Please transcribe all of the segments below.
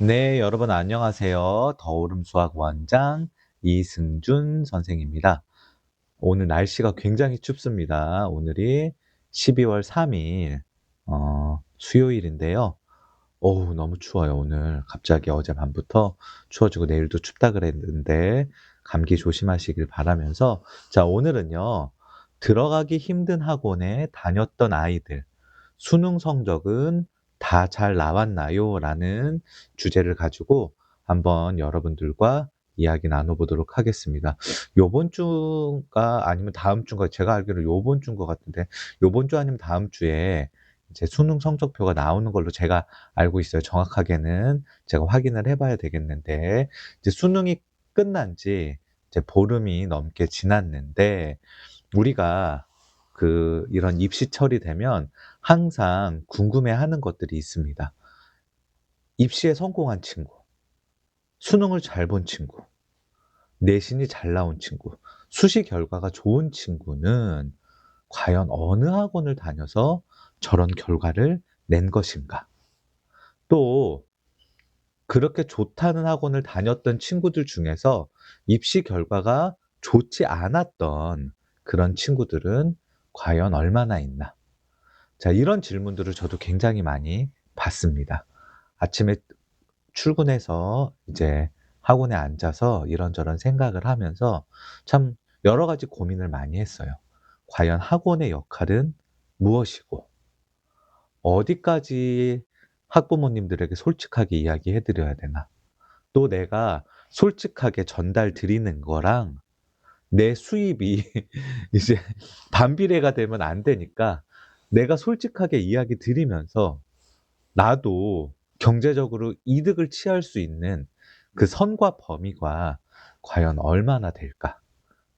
네, 여러분 안녕하세요. 더오름 수학 원장 이승준 선생입니다. 오늘 날씨가 굉장히 춥습니다. 오늘이 12월 3일, 어, 수요일인데요. 어우, 너무 추워요, 오늘. 갑자기 어젯밤부터 추워지고 내일도 춥다 그랬는데, 감기 조심하시길 바라면서, 자, 오늘은요, 들어가기 힘든 학원에 다녔던 아이들, 수능 성적은 다 잘 나왔나요? 라는 주제를 가지고 한번 여러분들과 이야기 나눠보도록 하겠습니다. 요번 주가 아니면 다음 주인가 제가 알기로 요번 주인 것 같은데 요번 주 아니면 다음 주에 이제 수능 성적표가 나오는 걸로 제가 알고 있어요. 정확하게는 제가 확인을 해봐야 되겠는데 이제 수능이 끝난 지 이제 보름이 넘게 지났는데 우리가 그 이런 입시철이 되면 항상 궁금해하는 것들이 있습니다. 입시에 성공한 친구, 수능을 잘 본 친구, 내신이 잘 나온 친구, 수시 결과가 좋은 친구는 과연 어느 학원을 다녀서 저런 결과를 낸 것인가? 또 그렇게 좋다는 학원을 다녔던 친구들 중에서 입시 결과가 좋지 않았던 그런 친구들은 과연 얼마나 있나? 자, 이런 질문들을 저도 굉장히 많이 받습니다. 아침에 출근해서 이제 학원에 앉아서 이런저런 생각을 하면서 참 여러 가지 고민을 많이 했어요. 과연 학원의 역할은 무엇이고, 어디까지 학부모님들에게 솔직하게 이야기해 드려야 되나? 또 내가 솔직하게 전달 드리는 거랑 내 수입이 이제 반비례가 되면 안 되니까 내가 솔직하게 이야기 드리면서 나도 경제적으로 이득을 취할 수 있는 그 선과 범위가 과연 얼마나 될까?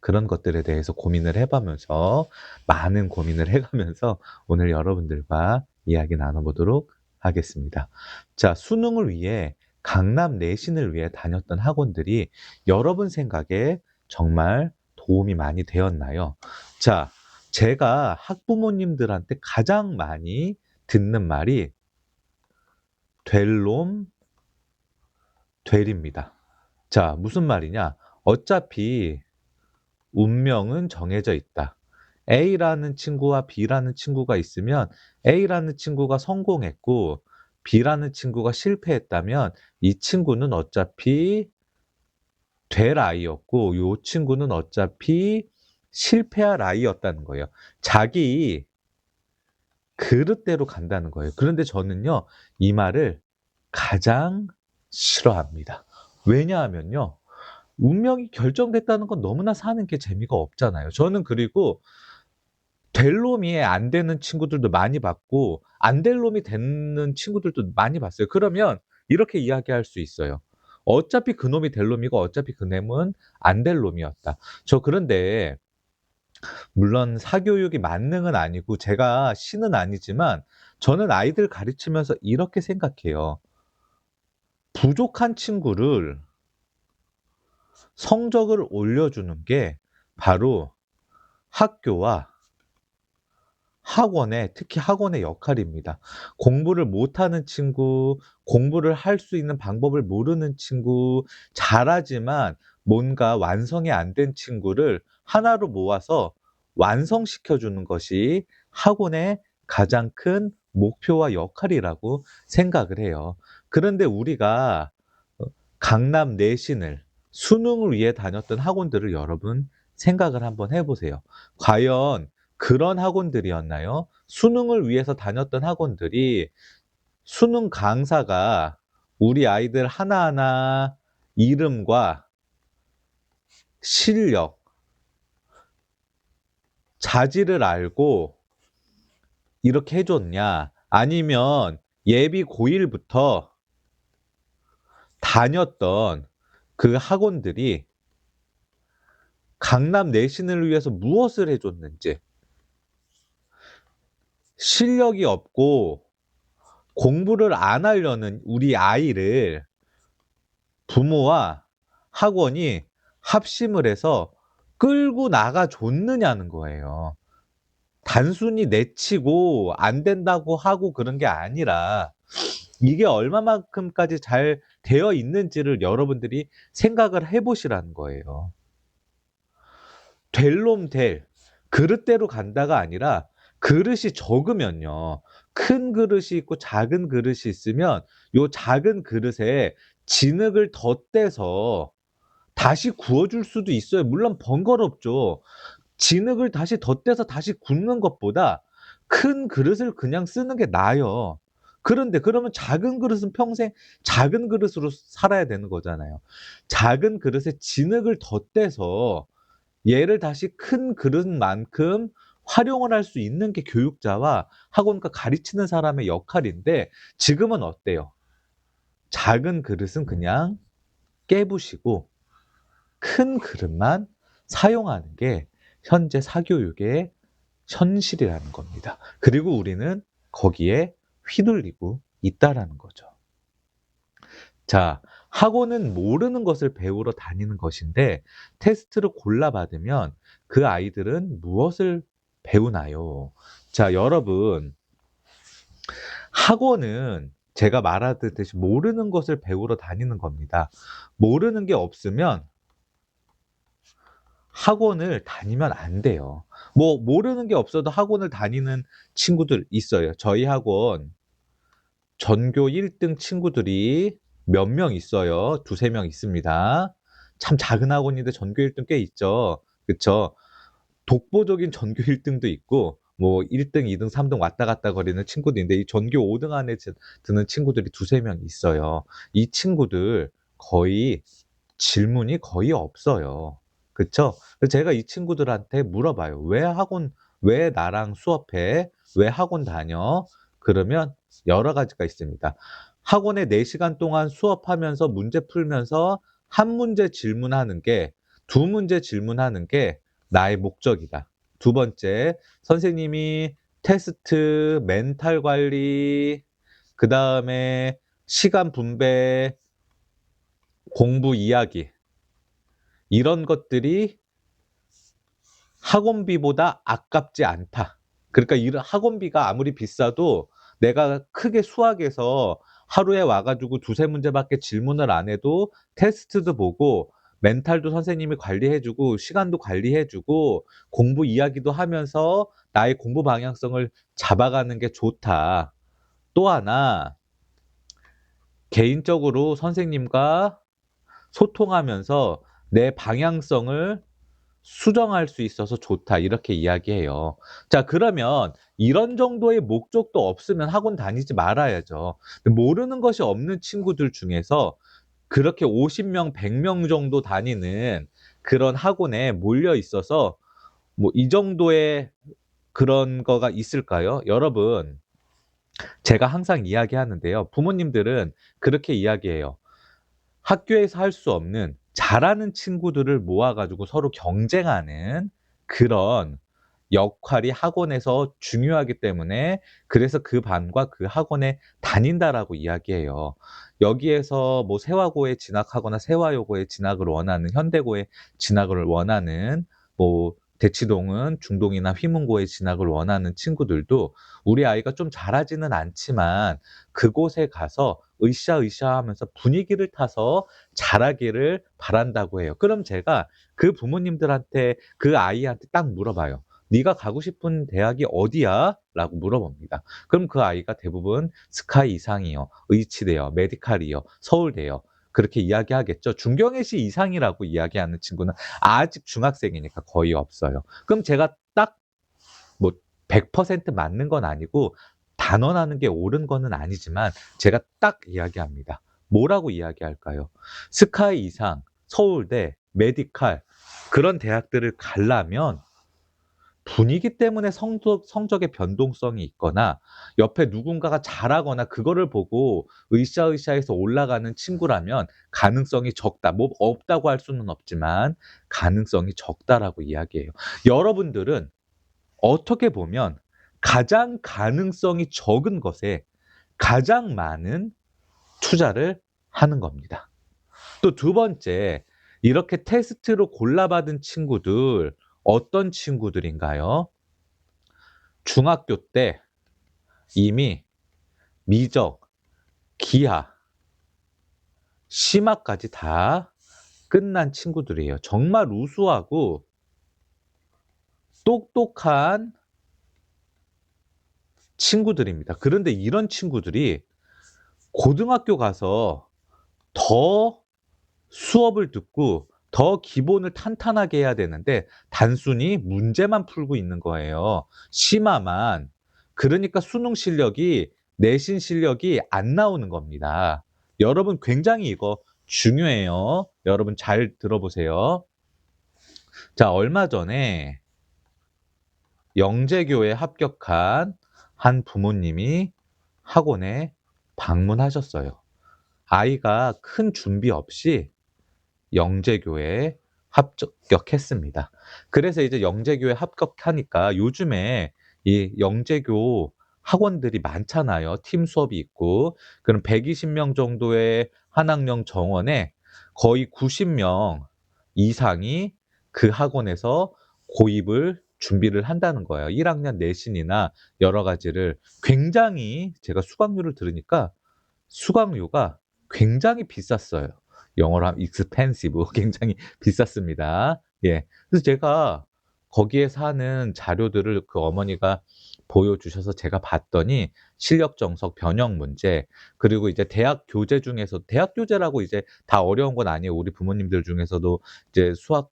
그런 것들에 대해서 고민을 해가면서 많은 고민을 해가면서 오늘 여러분들과 이야기 나눠보도록 하겠습니다. 자, 수능을 위해 강남 내신을 위해 다녔던 학원들이 여러분 생각에 정말 도움이 많이 되었나요? 자, 제가 학부모님들한테 가장 많이 듣는 말이 될 놈, 될입니다. 자, 무슨 말이냐? 어차피 운명은 정해져 있다. A라는 친구와 B라는 친구가 있으면 A라는 친구가 성공했고 B라는 친구가 실패했다면 이 친구는 어차피 될 아이였고 이 친구는 어차피 실패할 아이였다는 거예요. 자기 그릇대로 간다는 거예요. 그런데 저는요, 이 말을 가장 싫어합니다. 왜냐하면요, 운명이 결정됐다는 건 너무나 사는 게 재미가 없잖아요. 저는 그리고 될 놈이 안 되는 친구들도 많이 봤고, 안 될 놈이 되는 친구들도 많이 봤어요. 그러면 이렇게 이야기할 수 있어요. 어차피 그 놈이 될 놈이고, 어차피 그 놈은 안 될 놈이었다. 저 그런데, 물론 사교육이 만능은 아니고, 제가 신은 아니지만, 저는 아이들 가르치면서 이렇게 생각해요. 부족한 친구를 성적을 올려주는 게 바로 학교와 학원의, 특히 학원의 역할입니다. 공부를 못하는 친구, 공부를 할 수 있는 방법을 모르는 친구, 잘하지만 뭔가 완성이 안 된 친구를 하나로 모아서 완성시켜 주는 것이 학원의 가장 큰 목표와 역할이라고 생각을 해요. 그런데 우리가 어, 강남 내신을 수능을 위해 다녔던 학원들을 여러분 생각을 한번 해보세요. 과연 그런 학원들이었나요? 수능을 위해서 다녔던 학원들이 수능 강사가 우리 아이들 하나하나 이름과 실력, 자질을 알고 이렇게 해줬냐? 아니면 예비 고1부터 다녔던 그 학원들이 강남 내신을 위해서 무엇을 해줬는지 실력이 없고 공부를 안 하려는 우리 아이를 부모와 학원이 합심을 해서 끌고 나가 줬느냐는 거예요. 단순히 내치고 안 된다고 하고 그런 게 아니라 이게 얼마만큼까지 잘 되어 있는지를 여러분들이 생각을 해 보시라는 거예요. 될 놈 될. 그릇대로 간다가 아니라 그릇이 적으면요. 큰 그릇이 있고 작은 그릇이 있으면 요 작은 그릇에 진흙을 덧대서 다시 구워줄 수도 있어요. 물론 번거롭죠. 진흙을 다시 덧대서 다시 굽는 것보다 큰 그릇을 그냥 쓰는 게 나아요. 그런데 그러면 작은 그릇은 평생 작은 그릇으로 살아야 되는 거잖아요. 작은 그릇에 진흙을 덧대서 얘를 다시 큰 그릇만큼 활용을 할 수 있는 게 교육자와 학원과 가르치는 사람의 역할인데 지금은 어때요? 작은 그릇은 그냥 깨부시고 큰 그릇만 사용하는 게 현재 사교육의 현실이라는 겁니다. 그리고 우리는 거기에 휘둘리고 있다라는 거죠. 자, 학원은 모르는 것을 배우러 다니는 것인데 테스트를 골라받으면 그 아이들은 무엇을 배우나요? 자, 여러분. 학원은 제가 말하듯이 모르는 것을 배우러 다니는 겁니다. 모르는 게 없으면 학원을 다니면 안 돼요. 뭐 모르는 게 없어도 학원을 다니는 친구들 있어요. 저희 학원 전교 1등 친구들이 몇 명 있어요. 두세 명 있습니다. 참 작은 학원인데 전교 1등 꽤 있죠. 그쵸? 독보적인 전교 1등도 있고 뭐 1등, 2등, 3등 왔다 갔다 거리는 친구들인데 이 전교 5등 안에 드는 친구들이 두세 명 있어요. 이 친구들 거의 질문이 거의 없어요. 그래서 제가 이 친구들한테 물어봐요. 왜 학원, 왜 나랑 수업해? 왜 학원 다녀? 그러면 여러 가지가 있습니다. 학원에 4시간 동안 수업하면서 문제 풀면서 한 문제 질문하는 게, 두 문제 질문하는 게 나의 목적이다. 두 번째, 선생님이 테스트, 멘탈 관리, 그 다음에 시간 분배, 공부 이야기, 이런 것들이 학원비보다 아깝지 않다. 그러니까 이런 학원비가 아무리 비싸도 내가 크게 수학에서 하루에 와가지고 두세 문제밖에 질문을 안 해도 테스트도 보고 멘탈도 선생님이 관리해주고 시간도 관리해주고 공부 이야기도 하면서 나의 공부 방향성을 잡아가는 게 좋다. 또 하나 개인적으로 선생님과 소통하면서 내 방향성을 수정할 수 있어서 좋다. 이렇게 이야기해요. 자, 그러면 이런 정도의 목적도 없으면 학원 다니지 말아야죠. 모르는 것이 없는 친구들 중에서 그렇게 50명, 100명 정도 다니는 그런 학원에 몰려 있어서 뭐 이 정도의 그런 거가 있을까요? 여러분, 제가 항상 이야기하는데요. 부모님들은 그렇게 이야기해요. 학교에서 할 수 없는 잘하는 친구들을 모아가지고 서로 경쟁하는 그런 역할이 학원에서 중요하기 때문에 그래서 그 반과 그 학원에 다닌다라고 이야기해요. 여기에서 뭐 세화고에 진학하거나 세화여고에 진학을 원하는 현대고에 진학을 원하는 뭐 대치동은 중동이나 휘문고에 진학을 원하는 친구들도 우리 아이가 좀 잘하지는 않지만 그곳에 가서 으쌰으쌰 하면서 분위기를 타서 잘하기를 바란다고 해요. 그럼 제가 그 부모님들한테 그 아이한테 딱 물어봐요. 네가 가고 싶은 대학이 어디야? 라고 물어봅니다. 그럼 그 아이가 대부분 스카이 이상이요, 의치대요, 메디칼이요, 서울대요. 그렇게 이야기하겠죠. 중경외시 이상이라고 이야기하는 친구는 아직 중학생이니까 거의 없어요. 그럼 제가 딱 뭐 100% 맞는 건 아니고 단언하는 게 옳은 거는 아니지만 제가 딱 이야기합니다. 뭐라고 이야기할까요? 스카이 이상, 서울대, 메디칼 그런 대학들을 가려면 분위기 때문에 성적, 성적의 변동성이 있거나 옆에 누군가가 잘하거나 그거를 보고 으쌰으쌰해서 올라가는 친구라면 가능성이 적다. 뭐 없다고 할 수는 없지만 가능성이 적다라고 이야기해요. 여러분들은 어떻게 보면 가장 가능성이 적은 것에 가장 많은 투자를 하는 겁니다. 또 두 번째, 이렇게 테스트로 골라받은 친구들, 어떤 친구들인가요? 중학교 때 이미 미적, 기하, 심화까지 다 끝난 친구들이에요. 정말 우수하고 똑똑한 친구들입니다. 그런데 이런 친구들이 고등학교 가서 더 수업을 듣고 더 기본을 탄탄하게 해야 되는데 단순히 문제만 풀고 있는 거예요. 심화만. 그러니까 수능 실력이 내신 실력이 안 나오는 겁니다. 여러분 굉장히 이거 중요해요. 여러분 잘 들어보세요. 자, 얼마 전에 영재교에 합격한 한 부모님이 학원에 방문하셨어요. 아이가 큰 준비 없이 영재교에 합격했습니다. 그래서 이제 영재교에 합격하니까 요즘에 이 영재교 학원들이 많잖아요. 팀 수업이 있고. 그럼 120명 정도의 한 학년 정원에 거의 90명 이상이 그 학원에서 고입을 준비를 한다는 거예요. 1학년 내신이나 여러 가지를 굉장히 제가 수강료를 들으니까 수강료가 굉장히 비쌌어요. 영어로 하면 expensive 굉장히 비쌌습니다. 예. 그래서 제가 거기에 사는 자료들을 그 어머니가 보여주셔서 제가 봤더니 실력 정석 변형 문제 그리고 이제 대학 교재 중에서 대학 교재라고 이제 다 어려운 건 아니에요. 우리 부모님들 중에서도 이제 수학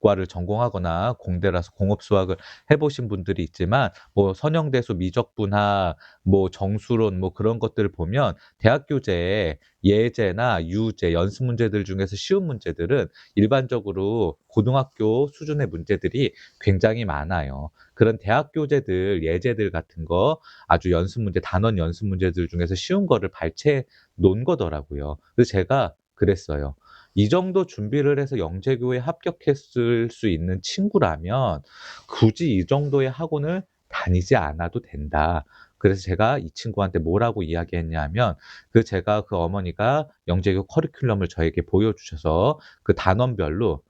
과를 전공하거나 공대라서 공업 수학을 해보신 분들이 있지만 뭐 선형대수 미적분학 뭐 정수론 뭐 그런 것들을 보면 대학 교재에 예제나 유제 연습 문제들 중에서 쉬운 문제들은 일반적으로 고등학교 수준의 문제들이 굉장히 많아요. 그런 대학 교재들 예제들 같은 거 아주 연습 문제 단원 연습 문제들 중에서 쉬운 거를 발췌 놓은 거더라고요. 그래서 제가 그랬어요. 이 정도 준비를 해서 영재교에 합격했을 수 있는 친구라면 굳이 이 정도의 학원을 다니지 않아도 된다. 그래서 제가 이 친구한테 뭐라고 이야기했냐면 그 제가 그 어머니가 영재교 커리큘럼을 저에게 보여주셔서 그 단원별로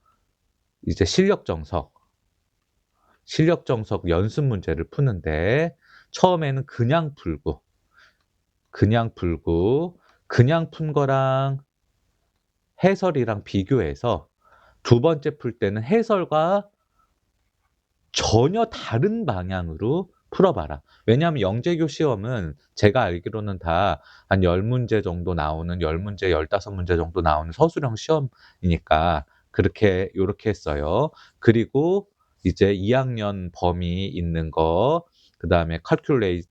이제 실력 정석 실력 정석 연습 문제를 푸는데 처음에는 그냥 풀고 그냥 풀고 그냥 푼 거랑 해설이랑 비교해서 두 번째 풀 때는 해설과 전혀 다른 방향으로 풀어봐라. 왜냐하면 영재교 시험은 제가 알기로는 다한 10문제 정도 나오는 10문제, 15문제 정도 나오는 서술형 시험이니까 그렇게 요렇게 했어요. 그리고 이제 2학년 범위 있는 거, 그 다음에 칼큘레이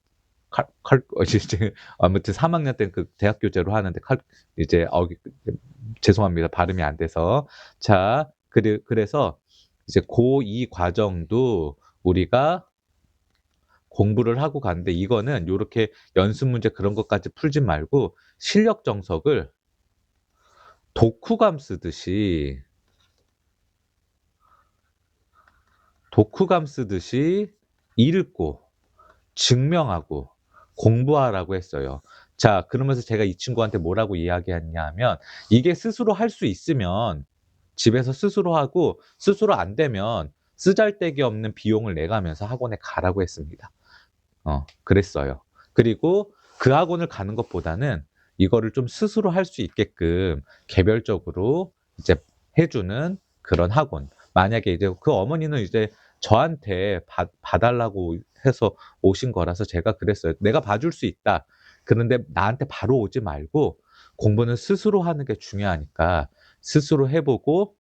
칼, 칼, 이제 아무튼 3학년 때는 그 대학 교재로 하는데 칼, 이제 어, 죄송합니다. 발음이 안 돼서. 자, 그래, 그래서 이제 고2 과정도 우리가 공부를 하고 가는데 이거는 이렇게 연습 문제 그런 것까지 풀지 말고 실력 정석을 독후감 쓰듯이 독후감 쓰듯이 읽고 증명하고 공부하라고 했어요. 자, 그러면서 제가 이 친구한테 뭐라고 이야기했냐 하면 이게 스스로 할 수 있으면 집에서 스스로 하고 스스로 안 되면 쓰잘데기 없는 비용을 내가면서 학원에 가라고 했습니다. 어, 그랬어요. 그리고 그 학원을 가는 것보다는 이거를 좀 스스로 할 수 있게끔 개별적으로 이제 해주는 그런 학원. 만약에 이제 그 어머니는 이제 저한테 봐, 봐달라고 해서 오신 거라서 제가 그랬어요. 내가 봐줄 수 있다. 그런데 나한테 바로 오지 말고 공부는 스스로 하는 게 중요하니까 스스로 해보고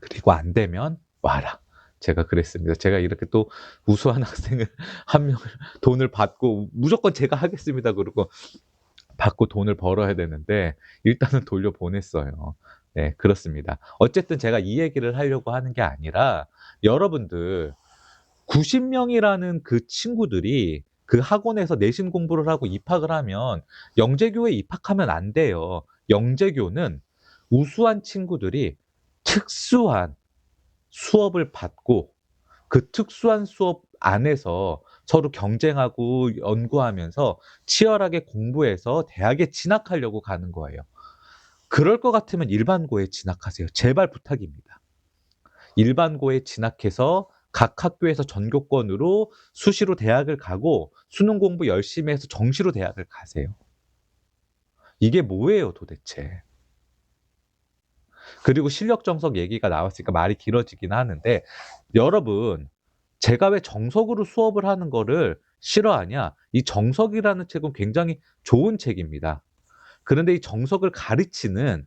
그리고 안 되면 와라. 제가 그랬습니다. 제가 이렇게 또 우수한 학생을 한 명을 돈을 받고 무조건 제가 하겠습니다. 그러고 받고 돈을 벌어야 되는데 일단은 돌려보냈어요. 네, 그렇습니다. 어쨌든 제가 이 얘기를 하려고 하는 게 아니라 여러분들 90명이라는 그 친구들이 그 학원에서 내신 공부를 하고 입학을 하면 영재교에 입학하면 안 돼요. 영재교는 우수한 친구들이 특수한 수업을 받고 그 특수한 수업 안에서 서로 경쟁하고 연구하면서 치열하게 공부해서 대학에 진학하려고 가는 거예요. 그럴 것 같으면 일반고에 진학하세요. 제발 부탁입니다. 일반고에 진학해서 각 학교에서 전교권으로 수시로 대학을 가고 수능 공부 열심히 해서 정시로 대학을 가세요. 이게 뭐예요 도대체. 그리고 실력 정석 얘기가 나왔으니까 말이 길어지긴 하는데 여러분 제가 왜 정석으로 수업을 하는 거를 싫어하냐? 이 정석이라는 책은 굉장히 좋은 책입니다. 그런데 이 정석을 가르치는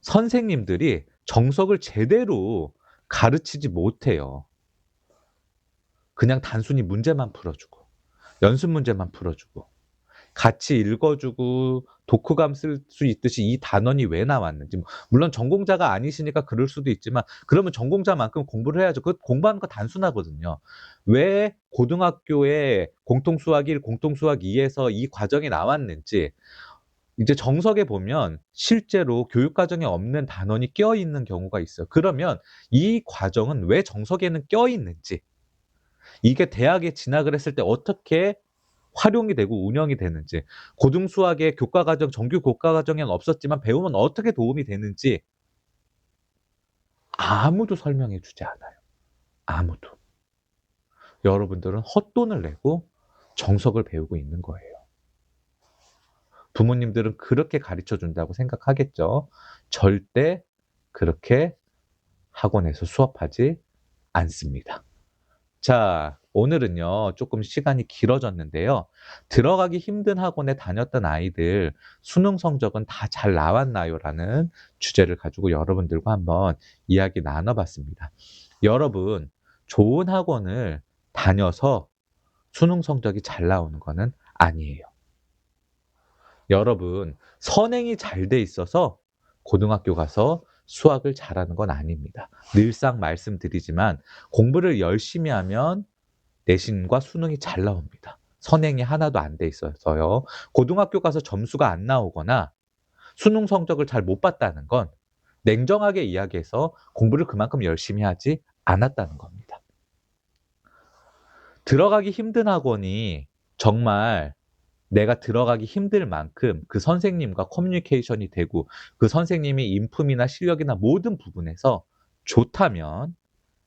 선생님들이 정석을 제대로 가르치지 못해요. 그냥 단순히 문제만 풀어주고 연습 문제만 풀어주고 같이 읽어주고 독후감 쓸 수 있듯이 이 단원이 왜 나왔는지 뭐 물론 전공자가 아니시니까 그럴 수도 있지만 그러면 전공자만큼 공부를 해야죠. 그 공부하는 거 단순하거든요. 왜 고등학교에 공통수학 1, 공통수학 2에서 이 과정이 나왔는지 이제 정석에 보면 실제로 교육 과정에 없는 단원이 껴 있는 경우가 있어요. 그러면 이 과정은 왜 정석에는 껴 있는지 이게 대학에 진학을 했을 때 어떻게 활용이 되고 운영이 되는지 고등수학의 교과과정 정규 교과과정에는 없었지만 배우면 어떻게 도움이 되는지 아무도 설명해 주지 않아요. 아무도. 여러분들은 헛돈을 내고 정석을 배우고 있는 거예요. 부모님들은 그렇게 가르쳐 준다고 생각하겠죠. 절대 그렇게 학원에서 수업하지 않습니다. 자, 오늘은요, 조금 시간이 길어졌는데요. 들어가기 힘든 학원에 다녔던 아이들 수능 성적은 다 잘 나왔나요? 라는 주제를 가지고 여러분들과 한번 이야기 나눠봤습니다. 여러분, 좋은 학원을 다녀서 수능 성적이 잘 나오는 거는 아니에요. 여러분, 선행이 잘 돼 있어서 고등학교 가서 수학을 잘하는 건 아닙니다. 늘상 말씀드리지만 공부를 열심히 하면 내신과 수능이 잘 나옵니다. 선행이 하나도 안 돼 있어서요. 고등학교 가서 점수가 안 나오거나 수능 성적을 잘 못 봤다는 건 냉정하게 이야기해서 공부를 그만큼 열심히 하지 않았다는 겁니다. 들어가기 힘든 학원이 정말 내가 들어가기 힘들 만큼 그 선생님과 커뮤니케이션이 되고 그 선생님이 인품이나 실력이나 모든 부분에서 좋다면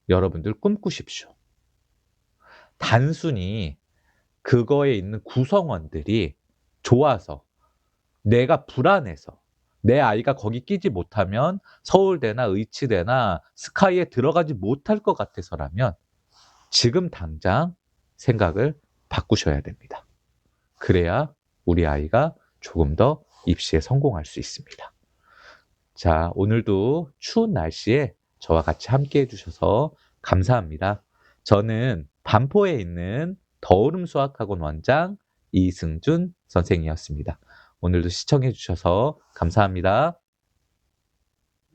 여러분들 꿈꾸십시오. 단순히 그거에 있는 구성원들이 좋아서 내가 불안해서 내 아이가 거기 끼지 못하면 서울대나 의치대나 스카이에 들어가지 못할 것 같아서라면 지금 당장 생각을 바꾸셔야 됩니다. 그래야 우리 아이가 조금 더 입시에 성공할 수 있습니다. 자, 오늘도 추운 날씨에 저와 같이 함께 해주셔서 감사합니다. 저는 반포에 있는 더울음 수학학원 원장 이승준 선생이었습니다. 오늘도 시청해 주셔서 감사합니다.